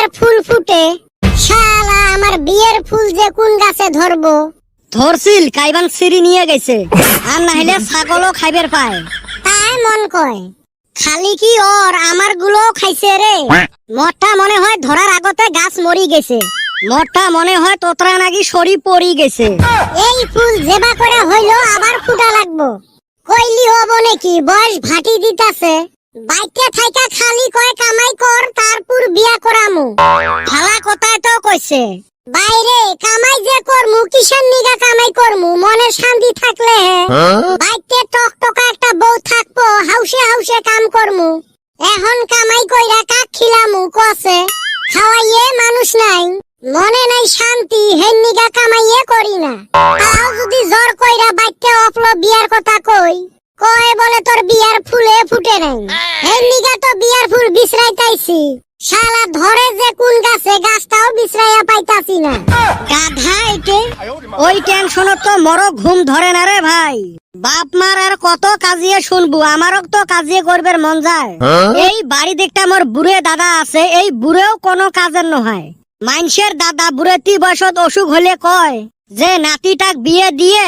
বিয়ের ফুল ফুটে। শালা আমার বিয়ের ফুল যে কোন গাছে ধরবো? ধরছিল কাইবান সিঁড়ি নিয়ে গেছে। আর নাহলে ছাগলও খাইবের পায়। তাই মন কয় খালি কি ওর আমারগুলো খাইছে রে? মরটা মনে হয় ধরার আগতে গাছ মরি গেছে। মরটা মনে হয় তোতরা নাকি সরি পড়ি গেছে। এই ফুল জেবা করে হইল আবার ফুটা লাগবো। কইলি হব নাকি বয়স ভাটি দিতাছে। বাইকে থাইকা খালি কয় কামাই কর তারপর বিয়া করামু। ভালা কথাই তো কইছে বাইরে কামাই যে করমু কিসের নিগা কামাই করমু? মনে শান্তি থাকলে হে। বাইতে টক টকা একটা বউ থাকব হাউসে হাউসে কাম করমু। এখন কামাই কইরা কাক খিলামু কসে খাওয়াইয়ে মানুষ নাই। মনে নাই শান্তি হেন নিগা কামাইয়ে করি না। তাও যদি জ্বর কইরা বাইতে অফল বিয়ার কথা কই কয় বলে তোর বিয়ার ফুলে ফুটে নাই? হেন নিগা তো বিয়ার ফুল বিছরাইতাইছি শালা ধরে যে কোন গাছে গাছটাও বিছরাইয়া পাইতাছি না। গাধা এটে। ওই টেনশনত তো মর ঘুম ধরে না রে ভাই। বাপ মার আর কত কাজিয়ে শুনব আমারও তো কাজিয়ে করবার মন যায়। এই বাড়ি দেখতে আমার বুড়ে দাদা আছে এই বুড়েও কোনো কাজের নহয়। মাইনসের দাদা বুড়ে তি বয়সত অসুখ হলে কয় যে নাতিটাক বিয়ে দিয়ে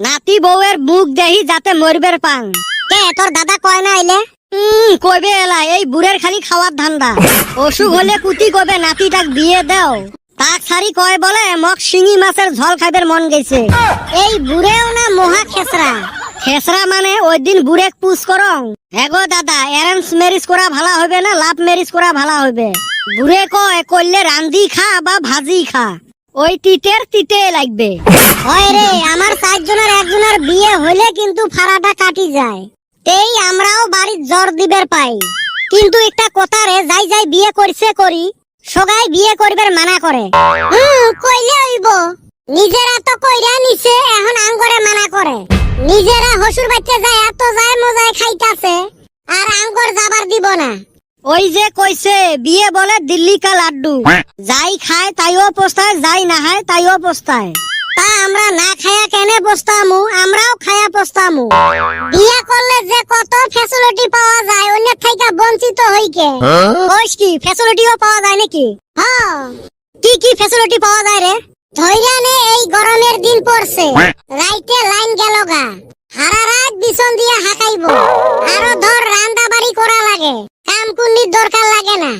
নাতি বউয়ের মুখ দেহি যাতে মরবের পাং। কে, তোর দাদা কয় না আইলে? হুম কইবে এলা, এই বুড়ের খালি খাওয়ার ধান্দা। অসুখ হলে কুতি কবে নাতিটাক বিয়ে দাও। তাক সারি কয় বলে মক শিঙি মাছের ঝল খাইবার মন গেছে। এই বুড়েও না মহা খেসরা। খেসরা মানে ওই দিন বুড়েক পুষ করং। এগো দাদা, অ্যারেঞ্জ ম্যারেজ করা ভালো হবে না লাভ ম্যারেজ করা ভালো হবে বুড়ে কয় করলে রান্দি খা বা ভাজি খা। ওই তিতের তিতে লাগবে। হয় রে আমার চারজনের একজনের বিয়ে হইলে কিন্তু ফাড়াটা কাটি যায়। এই আমরাও বাড়ির জ্বর দিবের পাই। কিন্তু একটা কথা রে যাই যাই বিয়ে করছে করি সগাই বিয়ে করবার মানা করে। হুম কইলে হইব। নিজেরা তো কইরা নিছে এখন আঙ্গরে মানা করে। নিজেরা হসুর বাচ্চা যায় এত যায় মজায় খাইতাছে আর আঙ্গর যাবার দিব না। ওই যে কইছে বিয়ে বলে দিল্লি কা লাড্ডু যাই খায় তাইও পোস্তায় যাই না খায় তাইও পোস্তায়। তা আমরা না খায়া কেনে বসতামু? আমরাও খায়া বসতামু। বিয়ে করলে যে কত ফ্যাসিলিটি পাওয়া যায় অন্য থেকে বঞ্চিত হইকে। কইস কি ফ্যাসিলিটিও পাওয়া যায় নাকি? হ্যাঁ। কি কি ফ্যাসিলিটি পাওয়া যায় রে? ধৈর্য নে এই গরমের দিন পড়ছে। রাইতে লাইন গেল গা। হারা রাত বিছন দিয়ে হাঁকাইব। আরও ধর রান্দা বাড়ি করা লাগে। কাম কুন্নির দরকার লাগে না।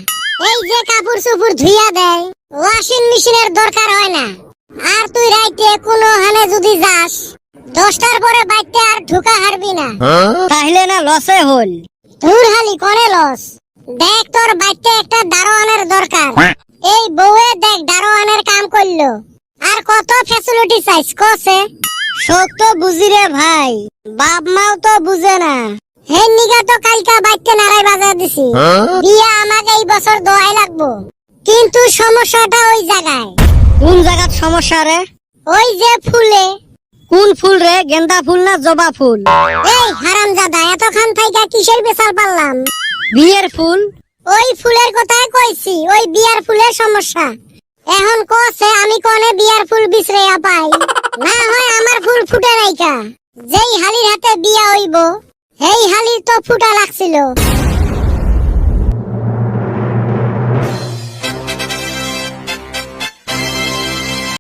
এই যে কাপড় চুপুর ধুইয়া দেয় ওয়াশিং মেশিনের দরকার হয় না। আর তুই রাইতে কোনো হানে যদি যাস দশটার পরে বাইতে আর ঢুকা হারবি না। তাহলে না লসে হল। ধুর হালি করে লস? দেখ তোর বাইতে একটা দারোয়ানের দরকার। এই বউয়ে দেখ দারোয়ানের কাম করল। আর কত ফ্যাসিলিটি চাইছ কসে শোক তো বুঝি রে ভাই বাপ মাও তো বুঝে না। হে নিগা তো কালকা বাইতে নারাই বাজার দিছি। বিয়া আমাকে এই বছর দোয়াই লাগবো। কিন্তু সমস্যাটা ওই জায়গায়। কোন জায়গাত সমস্যা রে? ওই যে ফুলে। কোন ফুল রে? গেন্দা ফুল না জবা ফুল? এই হারাম জাদা এতখান থাইকা কিসের বেচার পারলাম? বিয়ের ফুল? ওই ফুলের কথাই কইছি ওই বিয়ার ফুলের সমস্যা। এখন কছে আমি কোনে বিয়ার ফুল বিছরাইয়া পাই? না হয় আমার ফুল ফুটে নাইকা। যেই হালির হাতে বিয়া হইব সেই হালির তো ফুটা লাগছিল।